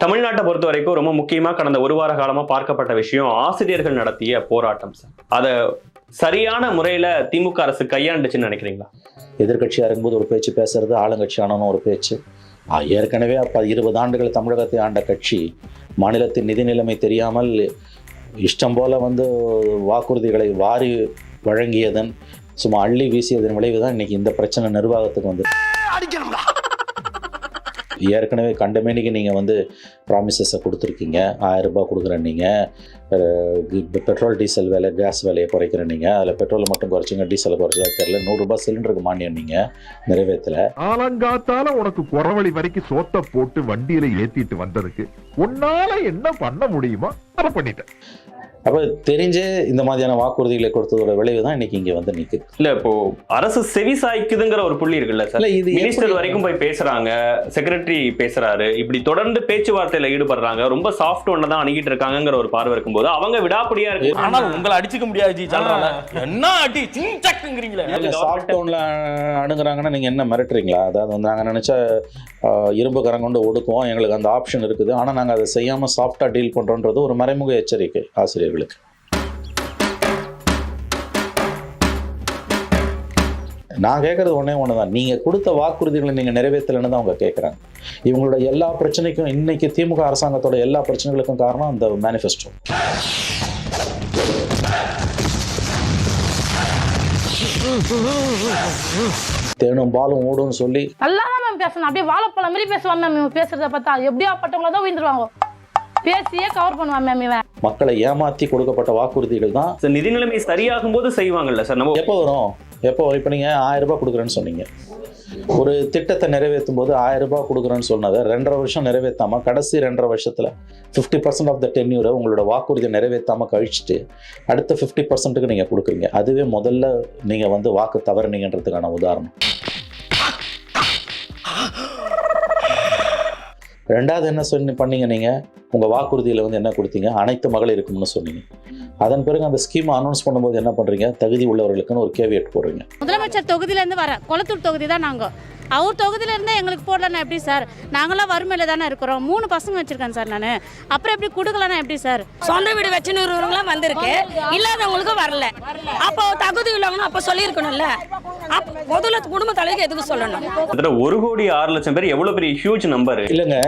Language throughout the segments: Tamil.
தமிழ்நாட்டை பொறுத்த வரைக்கும் ரொம்ப முக்கியமா கடந்த ஒரு வார காலமா பார்க்கப்பட்ட விஷயம் ஆசிரியர்கள் நடத்திய போராட்டம் சார். அதை சரியான முறையில திமுக அரசு கையாண்டுச்சுன்னு நினைக்கிறீங்களா? எதிர்க்கட்சியாக இருக்கும்போது ஒரு பேச்சு பேசுறது ஆளுங்கட்சி ஆனவனும் ஒரு பேச்சு. ஆ, ஏற்கனவே அப்போ இருபது ஆண்டுகள் தமிழகத்தை ஆண்ட கட்சி மாநிலத்தின் நிதி நிலைமை தெரியாமல் இஷ்டம் போல வந்து வாக்குறுதிகளை வாரி வழங்கியதன் சும்மா அள்ளி வீசியதன் விளைவு தான் இன்னைக்கு இந்த பிரச்சனை நிர்வாகத்துக்கு வந்து ஏற்கனவே கண்டமேனிக்கு நீங்கள் வந்து ப்ராமிசஸை கொடுத்துருக்கீங்க. ஆயிரம் ரூபாய் கொடுக்குறேன் நீங்கள் பெட்ரோல் டீசல் விலை கேஸ் விலையை குறைக்கிறேன் நீங்கள் அதில் பெட்ரோலை மட்டும் குறைச்சிங்க டீசலை குறைச்சதா தெரியல. நூறுரூபா சிலிண்டருக்கு மானியம் நீங்கள் நிறைவேற்றலை. ஆலங்காத்தால உனக்கு குறவழி வரைக்கும் சோத்தை போட்டு வண்டியில் ஏற்றிட்டு வந்ததுக்கு உன்னால் என்ன பண்ண முடியுமோ அதை பண்ணிட்டேன் அப்போ தெரிஞ்சே இந்த மாதிரியான வாக்குறுதிகளை கொடுத்ததோட விளைவு தான் இன்னைக்கு இங்கே வந்து நிற்குது இல்ல இப்போ அரசு செவி சாய்க்குதுங்கிற ஒரு புள்ளி இருக்குல்ல சார்? இல்லை இது மினிஸ்டர் வரைக்கும் போய் பேசுறாங்க செக்ரட்டரி பேசுறாரு இப்படி தொடர்ந்து பேச்சுவார்த்தையில ஈடுபடுறாங்க ரொம்ப சாஃப்ட் ஒன்ன தான் அணுகிட்டு இருக்காங்கங்கிற ஒரு பார்வை இருக்கும்போது அவங்க விடாப்படியா இருக்கு. ஆனால் உங்களை அடிச்சுக்க முடியாது என்ன அடி சிங்சக்குங்கிறீங்களே இல்ல, soft tone ல அணுகுறாங்கன்னா நீங்கள் என்ன மிரட்டுறீங்களா? அதாவது வந்து நாங்கள் நினச்சா இரும்பு கரம் கொண்டு ஒடுக்குவோம் எங்களுக்கு அந்த ஆப்ஷன் இருக்குது. ஆனால் நாங்கள் அதை செய்யாமல் சாஃப்டாக டீல் பண்ணுறோன்றது ஒரு மறைமுக எச்சரிக்கை நேயர்களுக்கு நான் கேட்கறது ஒன்றே ஒன்று தான் நீங்கள் கொடுத்த வாக்குறுதிகளை நீங்கள் நிறைவேற்றலைன்னு தான் அவங்க கேட்குறாங்க இவங்களோட எல்லா பிரச்சனைக்கும் இன்னைக்கு திமுக அரசாங்கத்தோட எல்லா பிரச்சனைகளுக்கும் காரணம் அந்த மேனிஃபெஸ்டோ தேனும் பாலும் ஓடும் சொல்லி நல்லா தான் மேம் பேசணும். அப்படியே வாழைப்பழம் மாதிரி பேசுவாங்க மேம் பேசுறத பார்த்தா எப்படியா பட்டவங்கள தான் உயிர்ந்துருவாங்க. பேசியே கவர் பண்ணுவான் மேம் இவன். மக்களை ஏமாற்றி கொடுக்கப்பட்ட வாக்குறுதிகள் தான். சார், நிதி நிலைமை சரியாகும் போது செய்வாங்கல்ல சார் நம்ம எப்போ வரும்? எப்போ இப்போ நீங்கள் ஆயிரம் ரூபாய் கொடுக்குறேன்னு சொன்னீங்க. ஒரு திட்டத்தை நிறைவேற்றும் போது ஆயிரம் ரூபாய் கொடுக்குறேன்னு சொன்னதை ரெண்டரை வருஷம் நிறைவேற்றாமல் கடைசி ரெண்டரை வருஷத்தில் ஃபிஃப்டி பர்சன்ட் ஆஃப் த டென்யூரை உங்களோட வாக்குறுதியை நிறைவேற்றாமல் கழிச்சிட்டு அடுத்த ஃபிஃப்டி பர்சன்ட்டுக்கு நீங்கள் கொடுக்குறீங்க. அதுவே முதல்ல நீங்கள் வந்து வாக்கு தவறுனீங்கன்றதுக்கான உதாரணம். ரெண்டாவது என்ன சொன்ன பண்ணீங்க நீங்கள் உங்கள் வாக்குறுதியில் வந்து என்ன கொடுத்தீங்க? அனைத்து மகளிருக்கும்னு சொன்னீங்க. அதன் பிறகு அந்த ஸ்கீம் அனௌன்ஸ் பண்ணும்போது என்ன பண்ணுறீங்க தகுதி உள்ளவர்களுக்குன்னு ஒரு கேவியட் போடுறீங்க. முதலமைச்சர் தொகுதியிலேருந்து வர கொளத்தூர் தொகுதி தான் நாங்கள் அவர் தொகுதியில இருந்தா எங்களுக்கு போடலன்னா எப்படி சார்? நாங்களாம் வறுமையில தானே இருக்கிறோம். மூணு பசங்க வச்சிருக்கேன் சார் நான். அப்புறம் எப்படி கொடுக்கலன்னா எப்படி சார்? சொந்த வீடு வச்சுன்னு இருக்கிறவங்களாம் வந்திருக்கு. இல்லாதவங்களுக்கும் வரல. அப்போ தகுதி உள்ளவங்க அப்போ சொல்லியிருக்கணும்ல. முதல்ல குடும்ப தலைக்கு எதுக்கு சொல்லணும்? ஒரு கோடி ஆறு லட்சம் பேர் எவ்வளவு பெரிய ஹியூஜ் நம்பர் இல்லைங்க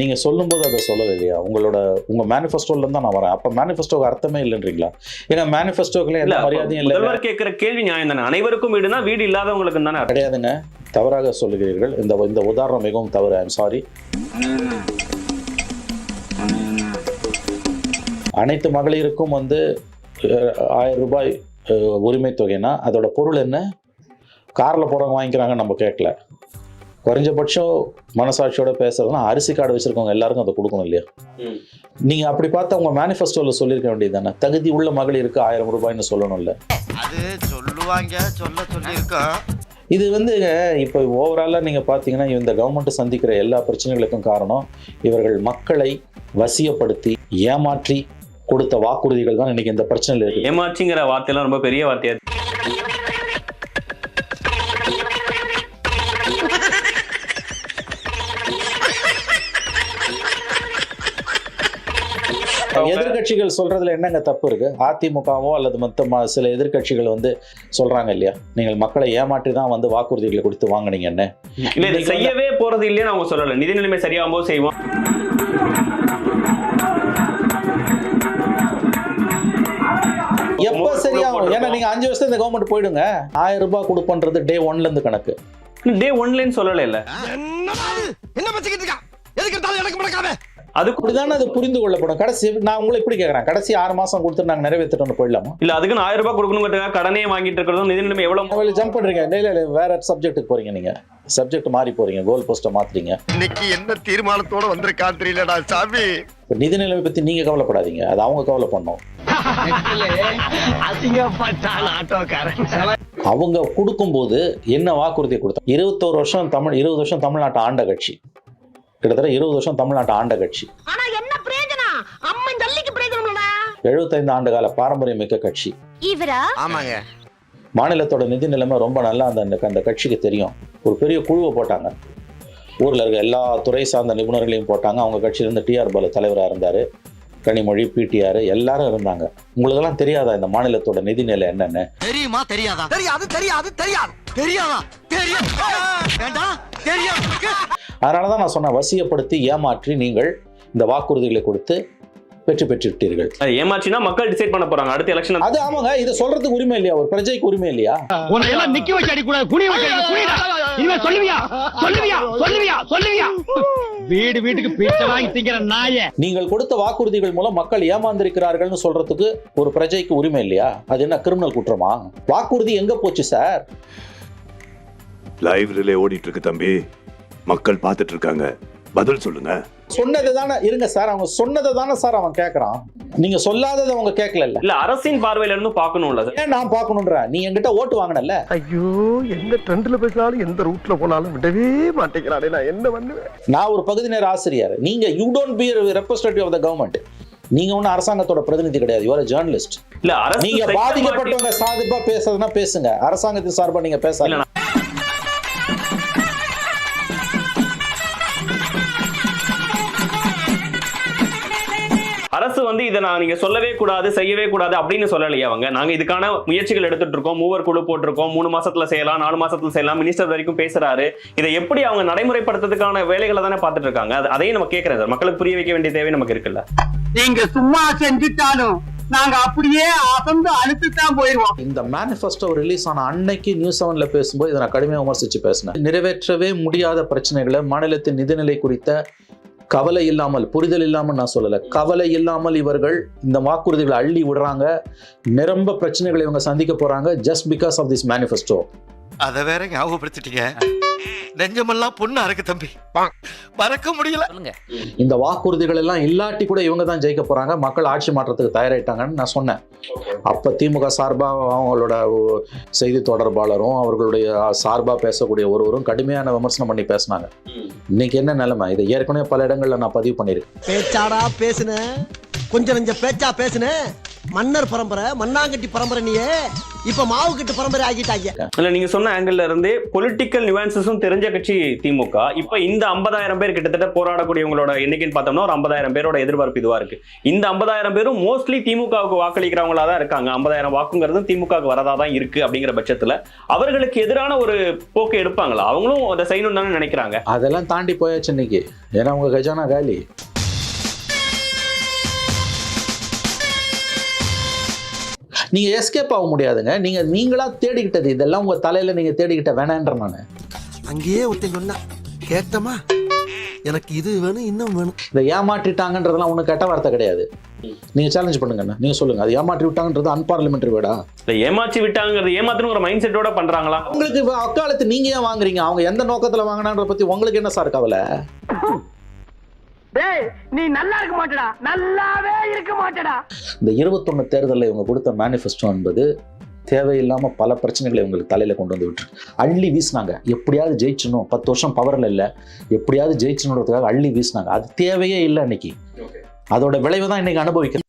நீங்கள் சொல்லும்போது அதை சொல்லலை இல்லையா? உங்களோட உங்கள் மேனிஃபெஸ்டோல தான் நான் வரேன். அப்போ மேனிஃபெஸ்டோக்கு அர்த்தமே இல்லைன்றீங்களா? ஏன்னா மேனிஃபெஸ்டோக்குள்ள இல்ல எந்த மரியாதையும் இல்லை முதல்வர் கேட்கிற கேள்வி நியாயம் தானே அனைவருக்கும் வீடுனா வீடு இல்லாதவங்களுக்கு தானே. கிடையாதுங்க. தவறாக சொல்லுகிறீர்கள். இந்த இந்த உதாரணம் மிகவும் தவறு. ஐம் சாரி அனைத்து மகளிருக்கும் வந்து ஆயிரம் ரூபாய் உரிமை தொகைனா அதோட பொருள் என்ன? காரில் போகிறவங்க வாங்கிக்கிறாங்க நம்ம கேட்கல. குறைஞ்சபட்சம் மனசாட்சியோட பேசுறதுனா அரிசி கார்டு வச்சிருக்கவங்க எல்லாருக்கும் அதை கொடுக்கணும் இல்லையா. நீங்க அப்படி பார்த்தா உங்க மேனிஃபெஸ்டோல சொல்லியிருக்க வேண்டியது தானே? தகுதி உள்ள மகளிருக்கு ஆயிரம் ரூபாய்னு சொல்லணும்ல. அது சொல்லுவாங்க சொல்ல சொல்லியிருக்கோம். இது வந்து இப்போ ஓவராலாக நீங்கள் பார்த்தீங்கன்னா இந்த கவர்மெண்ட் சந்திக்கிற எல்லா பிரச்சனைகளுக்கும் காரணம் இவர்கள் மக்களை வசியப்படுத்தி ஏமாற்றி கொடுத்த வாக்குறுதிகள் தான் இன்னைக்கு இந்த பிரச்சனையில் இருக்கு. ஏமாற்றிங்கிற வார்த்தையெல்லாம் ரொம்ப பெரிய வார்த்தையா இருக்கு. எதிர்க்கட்சிகள் சொல்றதுல என்னங்க தப்பு இருக்கு? அதிமுகவோ அல்லது மற்ற ம- சில எதிர்க்கட்சிகள் வந்து சொல்றாங்க இல்லையா? நீங்கள் மக்களை ஏமாற்றி தான் வந்து வாக்குறுதிகளை கொடுத்து வாங்குனீங்க என்ன? இல்ல இது செய்யவே போறது இல்லைன்னு அவங்க சொல்லல. நிதி நிலைமை சரியாகும் போது செய்வோம். எப்போ சரியாகும்? ஏன்னா நீங்க அஞ்சு வருஷம் இந்த கவர்மெண்ட் போயிடுங்க. ஆயிரம் ரூபாய் கொடுப்பன்றது டே ஒன்ல இருந்து கணக்கு. டே ஒன்லைன்னு சொல்லல இல்ல. என்ன பச்சிக்கிட்டு இருக்கா? எதுக்கு எனக்கு முடக்காம அதுக்கு அப்படிதானே அது புரிந்து கொள்ளப்படும். கடைசி நான் உங்களை இப்படி கேட்கறேன் கடைசி ஆறு மாசம் கொடுத்து நாங்க நிறைவேற்றிட்டோம்னு போயிடலாமா? இல்ல அதுக்குன்னு ஆயிரம் ரூபாய் கொடுக்கணுங்கிறதுக்காக கடனே வாங்கிட்டு இருக்கிறதும் நிதி நிலைமை எவ்வளவு ஜம்ப் பண்றீங்க இல்ல இல்ல வேற சப்ஜெக்ட்டுக்கு போறீங்க நீங்க. சப்ஜெக்ட் மாறி போறீங்க கோல் போஸ்ட்டை மாத்துறீங்க. இன்னைக்கு என்ன தீர்மானத்தோட வந்திருக்கான் தெரியலடா சாமி. நிதி நிலைமை பத்தி நீங்க கவலைப்படாதீங்க. அது அவங்க கவலை பண்ணோம் அவங்க கொடுக்கும்போது என்ன வாக்குறுதியை கொடுத்தாங்க இருபத்தோரு வருஷம் தமிழ் இருபது வருஷம் தமிழ்நாட்டை ஆண்ட கட்சி. கிட்டத்தட்ட இருபது வருஷம் தமிழ்நாட்டை ஆண்ட கட்சி. எழுபத்தைந்து ஆண்டு கால பாரம்பரியம் மிக்க கட்சி. இவரா? ஆமாங்க. மாநிலத்தோட நிதி நிலைமை ரொம்ப நல்லா அந்த அந்த- அந்த கட்சிக்கு தெரியும். ஒரு பெரிய குழுவை போட்டாங்க. ஊரில் இருக்க எல்லா துறை சார்ந்த நிபுணர்களையும் போட்டாங்க. அவங்க கட்சியிலேருந்து டிஆர் பாலு தலைவராக இருந்தார். கனிமொழி பிடிஆர் எல்லாரும் இருந்தாங்க. உங்களுக்கெல்லாம் தெரியாதா இந்த மாநிலத்தோட நிதிநிலை என்னன்னு? தெரியுமா தெரியாதா? தெரியாது தெரியாது தெரியாது. தெரியாதா? தெரியும் வேண்டாம் தெரியும் அதனால தான் நான் சொன்னேன் வசியப்படுத்தி ஏமாற்றி நீங்கள் இந்த வாக்குறுதிகளை கொடுத்து வெற்றி பெற்று விட்டீர்கள் ஏமாச்சுன்னா மக்கள் டிசைட் பண்ண போறாங்க அடுத்த எலெக்ஷன் அது ஆமாங்க இதை சொல்றதுக்கு உரிமை இல்லையா? ஒரு பிரஜைக்கு உரிமை இல்லையா? நிக்க வச்சு அடி இனிமே சொல்லுவியா? சொல்லுவியா? சொல்லுவியா? சொல்லுவியா? வீடு வீட்டுக்கு பிச்சை வாங்கி திங்கிற நாய. நீங்கள் கொடுத்த வாக்குறுதிகள் மூலம் மக்கள் ஏமாந்திருக்கிறார்கள்னு சொல்றதுக்கு ஒரு பிரஜைக்கு உரிமை இல்லையா? அது என்ன கிரிமினல் குற்றமா? வாக்குறுதி எங்க போச்சு சார்? லைவ் ரிலே ஓடிட்டு இருக்கு தம்பி. மக்கள் பார்த்துட்டு இருக்காங்க. பதில் சொல்லுங்க. சொன்னதை தானே இருங்க சார் அவங்க சொன்னதை தானே சார் அவன் கேட்கறான் நீங்க சொல்லாததை அவங்க கேட்கல இல்ல அரசின் பார்வையில இருந்து பார்க்கணும்ல சார். ஏன் நான் பார்க்கணுன்ற? நீ என்கிட்ட ஓட்டு வாங்கினல்ல? ஐயோ எந்த ட்ரெண்ட்ல பேசினாலும் எந்த ரூட்ல போனாலும் விடவே மாட்டேங்கிறானே நான் என்ன பண்ணுவேன்? நான் ஒரு பகுதி நேர ஆசிரியர். நீங்க you don't be representative of the government நீங்க ஒன்றும் அரசாங்கத்தோட பிரதிநிதி கிடையாது. யுவர் ஜேர்னலிஸ்ட் இல்ல அரசு நீங்க பாதிக்கப்பட்டவங்க சார்பா பேசுறதுன்னா பேசுங்க. அரசாங்கத்தின் சார்பா நீங்க பேசாதீங்க. இதை நான் நீங்க சொல்லவே கூடாது செய்யவே கூடாது அப்படின்னு சொல்லலையே அவங்க. நாங்க இதுக்கான முயற்சிகள் எடுத்துட்டு இருக்கோம். மூவர் குழு போட்டிருக்கோம். மூணு மாசத்துல செய்யலாம் நாலு மாசத்துல செய்யலாம். மினிஸ்டர் வரைக்கும் பேசுறாரு. இதை எப்படி அவங்க நடைமுறைப்படுத்துறதுக்கான வேலைகளை தானே பார்த்துட்டு இருக்காங்க? அது- அதையும் நம்ம கேட்கறேன் சார். மக்களுக்கு புரிய வைக்க வேண்டிய தேவை நமக்கு இருக்குல்ல? நீங்க சும்மா செஞ்சுட்டாலும் நாங்க அப்படியே அசந்து அழுத்துத்தான் போயிருவோம். இந்த மேனிஃபெஸ்டோ ரிலீஸ் ஆன அன்னைக்கு நியூஸ் செவன்ல பேசும்போது இதை நான் கடுமையாக விமர்சிச்சு பேசினேன். நிறைவேற்றவே முடியாத பிரச்சனைகளை மாநிலத்தின் நிதிநிலை குறித்த கவலை இல்லாமல் புரிதல் இல்லாமல் நான் சொல்லலை. கவலை இல்லாமல் இவர்கள் இந்த வாக்குறுதிகளை அள்ளி விடுறாங்க. நிரம்ப பிரச்சனைகளை இவங்க சந்திக்க போறாங்க just because of this manifesto அதை வேற ஞாபகப்படுத்திட்டீங்க. நெஞ்சமெல்லாம் பொண்ணா இருக்கு தம்பி. மறக்க முடியல. இந்த வாக்குறுதிகள் எல்லாம் இல்லாட்டி கூட இவங்க தான் ஜெயிக்க போறாங்க. மக்கள் ஆட்சி மாற்றத்துக்கு தயாராயிட்டாங்கன்னு நான் சொன்னேன். அப்ப திமுக சார்பா அவங்களோட செய்தி தொடர்பாளரும் அவர்களுடைய சார்பா பேசக்கூடிய ஒருவரும் கடுமையான விமர்சனம் பண்ணி பேசினாங்க. இன்னைக்கு என்ன நிலைமை? இதை ஏற்கனவே பல இடங்கள்ல நான் பதிவு பண்ணியிருக்கேன். பேச்சாடா பேசுன. கொஞ்சம் நெஞ்ச பேச்சா பேசுன. மன்னர் பரம்பரை மண்ணாங்கட்டி பரம்பரை நீயே இப்ப மாவு கட்டு பரம்பரை ஆகிட்டாங்க. இல்ல நீங்க சொன்ன ஆங்கிள் இருந்தே பொலிட்டிக்கல் நியூவான்சஸும் தெரிஞ்ச கட்சி திமுக. இப்ப இந்த ஐம்பதாயிரம் பேர் கிட்டத்தட்ட போராடக்கூடியவங்களோட எண்ணிக்கைன்னு பார்த்தோம்னா ஒரு ஐம்பதாயிரம் பேரோட எதிர்பார்ப்பு இதுவா இருக்கு. இந்த ஐம்பதாயிரம் பேரும் மோஸ்ட்லி திமுகவுக்கு வாக்களிக்கிறவங்களா தான் இருக்காங்க. ஐம்பதாயிரம் வாக்குங்கிறது திமுகவுக்கு வரதா தான் இருக்கு அப்படிங்கிற பட்சத்துல அவர்களுக்கு எதிரான ஒரு போக்கு எடுப்பாங்களா? அவங்களும் அதை செய்யணும்னு தானே நினைக்கிறாங்க. அதெல்லாம் தாண்டி போயாச்சு இன்னைக்கு. ஏன்னா உங்க கஜானா காலி. நீங்க எஸ்கேப் ஆக முடியாதுங்க. நீங்க நீங்களா தேடிக்கிட்டது. இதெல்லாம் உங்க தலையில நீங்க தேடிக்கிட்ட வேணான்ற நான். அங்கேயே ஒருத்தன் சொன்னா கேட்டமா எனக்கு இது வேணும் இன்னும் வேணும். இதை ஏமாற்றிட்டாங்கன்றதெல்லாம் ஒன்றும் கெட்ட வார்த்தை கிடையாது. நீங்க சேலஞ்ச் பண்ணுங்கண்ணா நீங்க சொல்லுங்க. அது ஏமாற்றி விட்டாங்கன்றது அன்பார்லிமெண்ட்ரி வேடா இல்ல ஏமாற்றி விட்டாங்கிறது ஏமாத்துன்னு ஒரு மைண்ட் செட்டோட பண்றாங்களா? உங்களுக்கு அக்காலத்து நீங்க ஏன் வாங்குறீங்க? அவங்க எந்த நோக்கத்துல வாங்கினான்ற பத்தி உங்களுக்கு என்ன சார் கவலை? டேய் நீ நல்லா இருக்க மாட்டடா. நல்லாவே இருக்க மாட்டடா. இந்த இருபத்தொன்னு தேர்தலில் இவங்க கொடுத்த மேனிஃபெஸ்டோ என்பது தேவையில்லாம பல பிரச்சனைகளை இவங்களுக்கு தலையில கொண்டு வந்து விட்டு அள்ளி வீசினாங்க. எப்படியாவது ஜெயிச்சணும் பத்து வருஷம் பவர்ல இல்ல. எப்படியாவது ஜெயிச்சணுன்றதுக்காக அள்ளி வீசினாங்க. அது தேவையே இல்லை அன்னைக்கு. அதோட விளைவு தான் இன்னைக்கு அனுபவிக்கிறோம்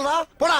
போதுமில்லடா போடா.